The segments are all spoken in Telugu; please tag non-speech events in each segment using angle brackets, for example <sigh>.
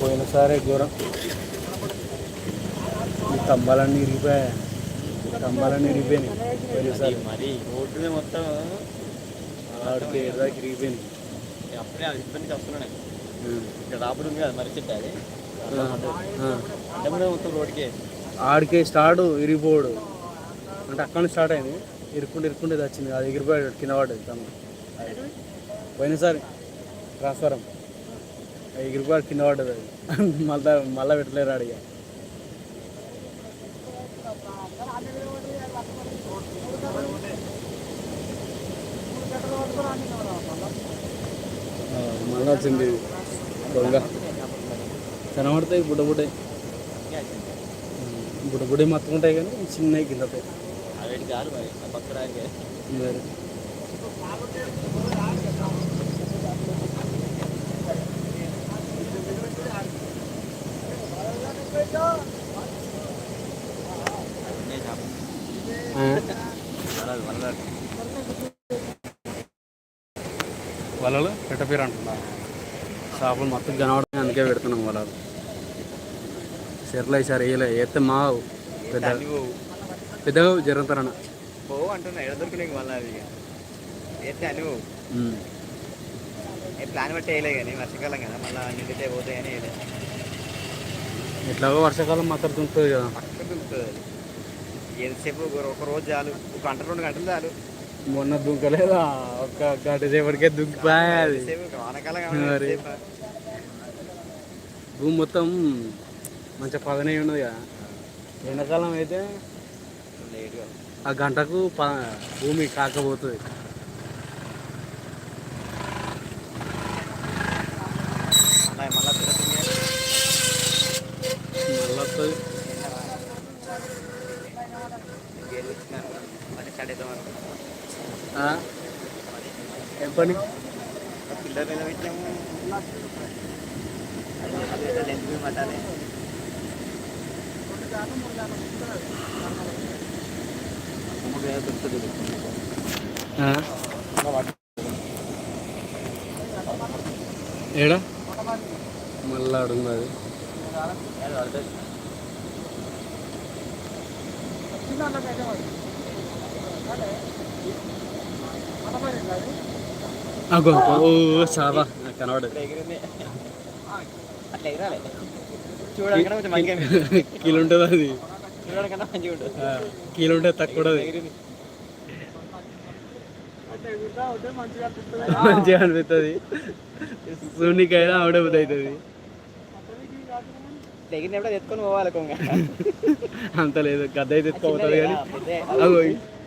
పోయినసారి ఘోరం ఈ స్తంభాలన్నీ ఇరిగిపోయాయి. స్తంభాలన్నీ ఇరిగిపోయినాయి. పోయినసారి మరి రోడ్డు మొత్తం ఆడికి ఎడదాకి ఇరిగిపోయినాయి. అప్పుడే అది ఇబ్బందికి వస్తున్నాను. ఇక్కడ రాబడి ఉంది కదా మరి కూడా మొత్తం రోడ్కే ఆడికే స్టార్ట్ ఇరిగిపోడు. అంటే అక్కడ నుంచి స్టార్ట్ అయింది. ఇరుక్కుంటే ఇరుక్కుంటే వచ్చింది. అది ఎగిరిపోయాడు కింద పడ్డది తమ్మ పోయినసారి ట్రాన్స్ఫారం ఎగిరిపోయాడు కింద పడ్డది అది. మళ్ళా మళ్ళా పెట్టలేరు అడిగా మళ్ళా వచ్చింది దొంగ. కనబడతాయి బుడ్డ బుడ్డ. బుడ్డ బుడ్డ మొత్తం ఉంటాయి కానీ చిన్నవి కాదు మరి ఆ పక్క రాకే మరి ఆ, వలలు పెట్టపేరు అంటున్నా. చేపలు మొత్తం కనబడుతున్నాయి అందుకే పెడుతున్నాం వలలు. చెర్లు వేసారు వేయలే వేస్తే మా పెద్ద పెద్దగా జరుగుతారన్న పోవు అంటున్నా ఎడ దొరికినాయి మళ్ళీ అది. వేస్తే ఏ ప్లాన్ బట్టి వేయలే కానీ వర్షాకాలం కదా మళ్ళీ నిండితే పోతాయి అని వేయలే. ఎట్లాగో వర్షాకాలం మాత్రం దుంకుతుంది కదా. దుంకుతుంది. ఎంతసేపు ఒక- ఒక రోజు చాలు. ఒక గంట రెండు గంటలు చాలు. మొన్న దుంకలేదా? ఒక్క గంట సేపటికే. కాబట్టి భూమి మొత్తం మంచిగా పదనే ఉన్నది కదా ఎండాకాలం అయితే ఆ గంటకు ప భూమి కాకపోతుంది మళ్ళీ మళ్ళీ తిరుగుతుంది మళ్ళీ వస్తుంది గేర్ వచ్చినారు మళ్ళీ స్టార్ట్ అవుతాం అనుకున్నాం ఆ? ఏం పని పిల్లర్ మీద పెట్టినాము లెంత్ మీద పట్టాలి అమ్మకు ఏదో దొరుకుతుంది ఆ? ఏడా మళ్ళా అడుగు అది ఏదో పడుతుంది అగో ఓ చాలా కనబడదు. కీలు ఉంటుంది అది. కీలు ఉంటుంది. తక్కువ మంచిగా అనిపిస్తుంది. సూనికైనా ఆవిడే బుద్ధి అవుతుంది ఎత్తుకొని పోవాలి కొంగ. అంత లేదు గద్ద అయితే ఎత్తుకోపోతుంది కానీ.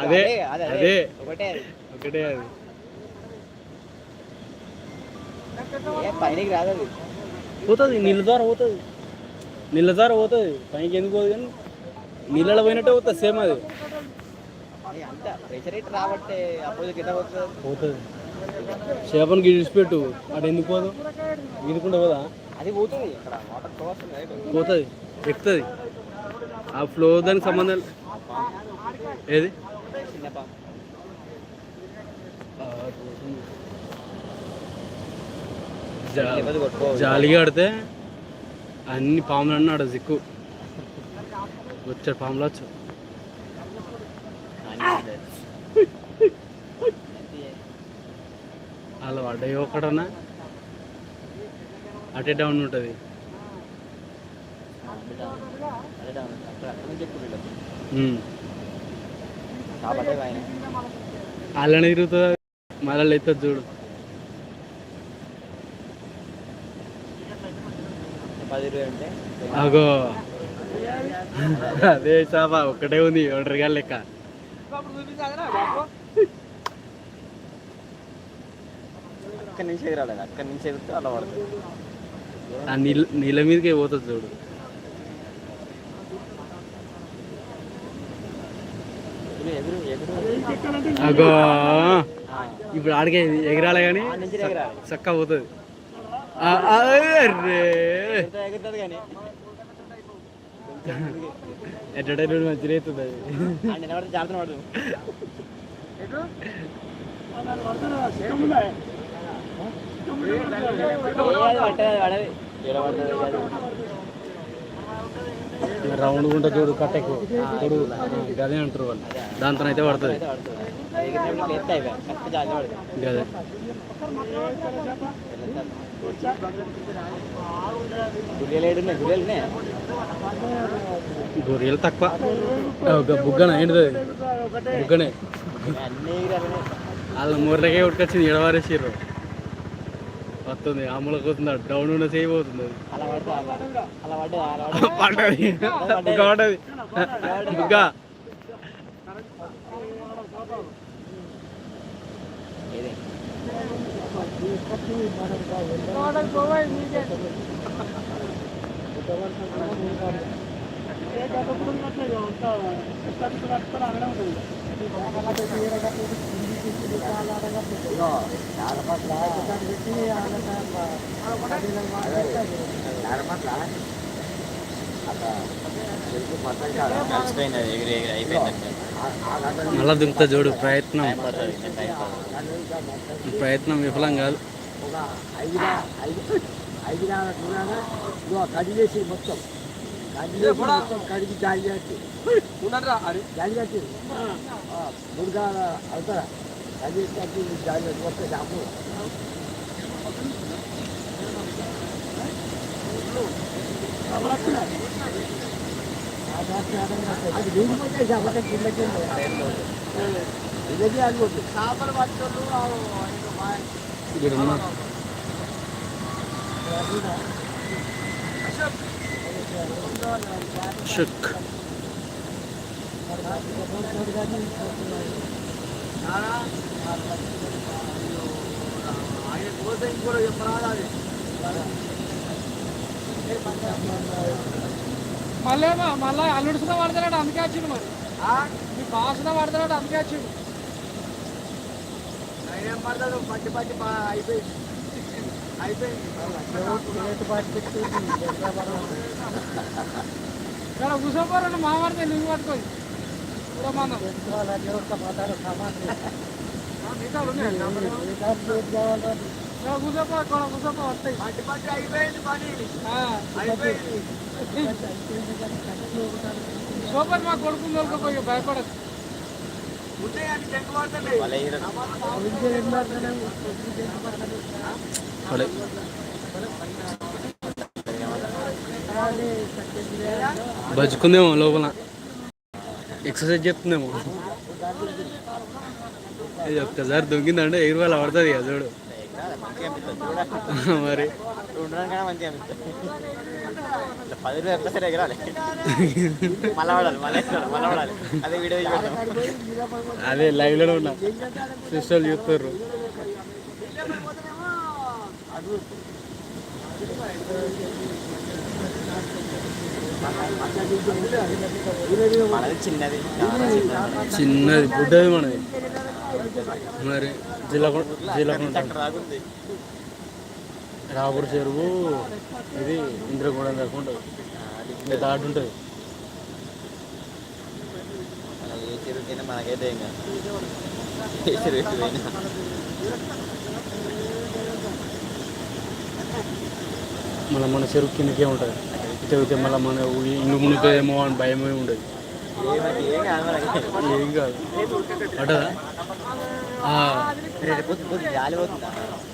అదే అదే అదే ఒకటే అది. పైనకి రాదు అది. పోతుంది నీళ్ళ ద్వారా పోతుంది. నీళ్ళ ద్వారా పోతుంది పైకి ఎందుకు పోదు కానీ నీళ్ళలో పోయినట్టే పోతుంది సేమ్ అది. పోతుంది? చేపను గిడిచిపెట్టు అటు ఎందుకు పోదు? గిదుకుంటే పోదా? అది పోతుంది పోతుంది ఎక్కుతుంది. ఆ ఫ్లో దానికి సంబంధం ఏది? చిన్న పాము జా- లేకపోతే కొట్టుకో జాలి కడితే అన్ని పాములు అన్నాడు జిక్కు. వచ్చాడు పాములు వచ్చు అలా పడ్డాయి ఒకటన్నా అటే డౌన్ ఉంటుంది. అలానే తిరుగుతుంది. మళ్ళీ ఎత్తుంది చూడు పది ఇరవై అంటే అగో. అదే చేప ఒక్కటే ఉంది ఒంటరిగా లెక్క. అక్కడి నుంచి ఎగరాలి అక్కడి నుంచి ఎగిరితే అలా పడుతుంది. ఆ నీళ్ళ నీళ్ళ మీదకే పోతుంది చూడు. అగో. ఇప్పుడు ఆడికే ఎగరాలి కానీ చక్క పోతుంది. ఎంటర్టైన్మెంట్ మంచిగా అవుతుంది అది జాగ్రత్త అది పడది అది రౌండ్ గుంట చూడు కట్టెకు. చూడు. గదే అంటారు వాళ్ళు. దాంతో అయితే పడుతుంది. గొర్రెలు తక్కువ. బుగ్గన ఏంటిది? అది? బుగ్గనే. వాళ్ళ మూరలకే ఉట్టుకొచ్చింది ఎడవారేసారు వస్తుంది అమ్మలకు వస్తుంది డౌన్ ఉన్న సేవ్ అవుతుంది పడ్డది పడ్డది బుగ్గ పడ్డది బుగ్గ. ఏది కలిసిపోయింది అది ఎగిరి ఎగిరి అయిపోయింది మళ్ళా దుంకుతా చూడు ప్రయత్నం. ప్రయత్నం విఫలం కాదు. కడిగేసి మొత్తం మొత్తం కడిగి జాలి కట్టి జాలి కట్టి మురుగా అవుతారా కడిగేసి కట్టి జాలి కట్టి మొత్తం షాపు అది దిగిపోతే షాపట కిందకి ఇదే అనుకోండి చేపలు పట్టుకోళ్ళు షుక్. ఆయన కోసం కూడా చెప్పరాదు మళ్ళీ మళ్ళీ అల్లుడు సుధా పడతాడు అందుకే వచ్చిండు మరి. మీ సుధా పడతాడు అందుకే వచ్చిండు. ఏం పడతాడు? పట్టి పట్టి అయిపోయింది. అయిపోయింది. ఇక్కడ కూర్చోపోరండి మా పడితే నువ్వు కూర్చోపో ఇక్కడ కూర్చోపో వస్తాయి. పట్టి పట్టి అయిపోయింది పని. అయిపోయింది. సూపర్ మా కొడుకు దొరకపోయి భయపడదు బతుకుందేమో లోపల. ఎక్సర్సైజ్ చెప్తుందేమో. ఇది ఒక్కసారి దొంగిందంటే ఎగిరి వాళ్ళ పడుతుంది కదా చూడు. <laughs> మరి. మంచిగా అనిపిస్తుంది ఇట్లా పది రోజులు ఎట్లా సరే ఎగరాలి. మళ్ళా పడాలి మళ్ళీ మళ్ళా పడాలి అదే వీడియో అదే లైవ్లోనే ఉన్నా. సిస్టర్లు చూస్తారు చిన్నది. చిన్నది బుడ్డది మనది. మరి జిల్లా జిల్లా రాబూర్ చెరువు ఇది ఇంద్రగూడెం దాకా ఉంటుంది. ఇంకా దాటి ఉంటుంది. ఏ చెరువుకైనా మనకైతే ఇంకా ఏ చెరువుకి పోయినా. మళ్ళీ మన చెరువు కిందకే ఉంటుంది. అయితే మళ్ళీ మన ఇంగు మునుగుతుందేమో అని భయమే ఉండదు. ఏం కాదు. మనకి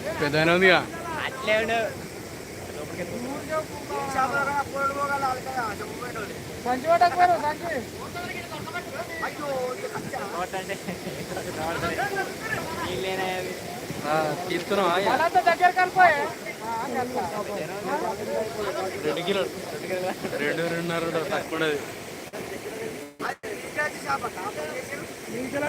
ఏ పడా పెద్దనే ఉందిగా అట్లే ఉండు లోపలికి సంచి పట్టకపోయారు సంచి అంటే నీళ్ళేనా అవి తీసుకున్నాం వాళ్ళంతా దగ్గర కలిపోయే రెండు కిలోలు రెండు రెండున్నర ఉంటుంది, తక్కువ ఉండదు ఇంకెలా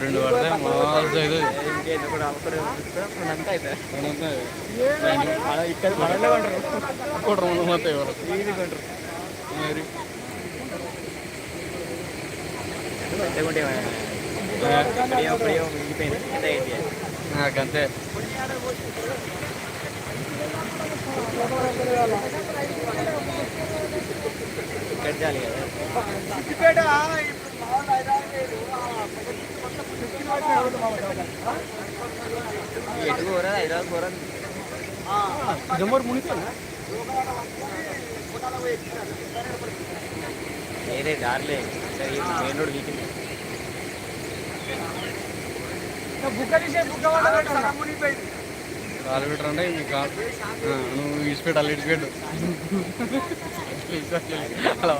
రెండు పడతాయి మాతో అవుతుంది ఇంకేంది కూడా ఒకరు రెండు అంతా అవుతుంది అదంతా మన ఇక్కడ మనలో ఉంటారు కూడా రెండు మొత్తం ఎవరు ఈజీ కొంటారు మరి లేకుంటే ఇప్పుడు ఏమో మిగిలిపోయింది ఎంత అయింది నాకంతే ఇక్కడ చాలి కదా ఈ ఎటు కూర హైదరాబాద్ కూర జమ్మూరు మునిపోయినా వేరే దారిలే మెయిన్ రోడ్ వీకింది కాలు పెట్టరు అంటే కాలు నువ్వు ఇడిచిపెట్టు అలా ఇడిచిపెట్టు అలా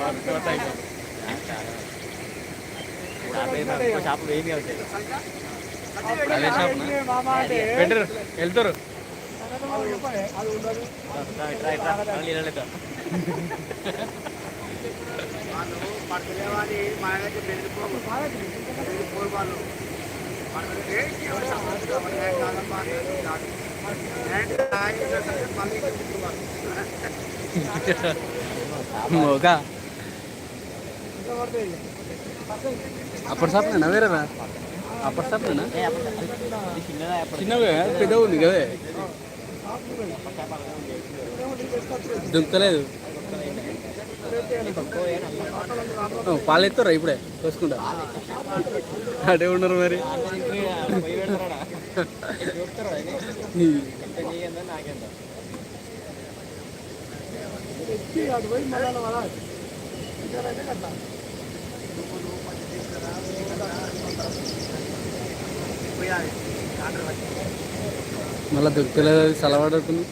వాడుకోవటాయి ఏమి వేమి అవుతాయి బెటర్ వెళ్తారు. అది అప్పటి షాప్లేనా వేరేనా అప్పటి షాప్లేనా చిన్నదా అప్పుడు చిన్నగా పెద్ద ఉంది కదే. దుంకలేదు. పాలు ఎత్తారా ఇప్పుడే కోసుకుంటా. అటే ఉన్నారు మరి. మళ్ళీ <laughs> <laughs> మళ్ళీ దొరకలేదు అది సలవాడుతుంది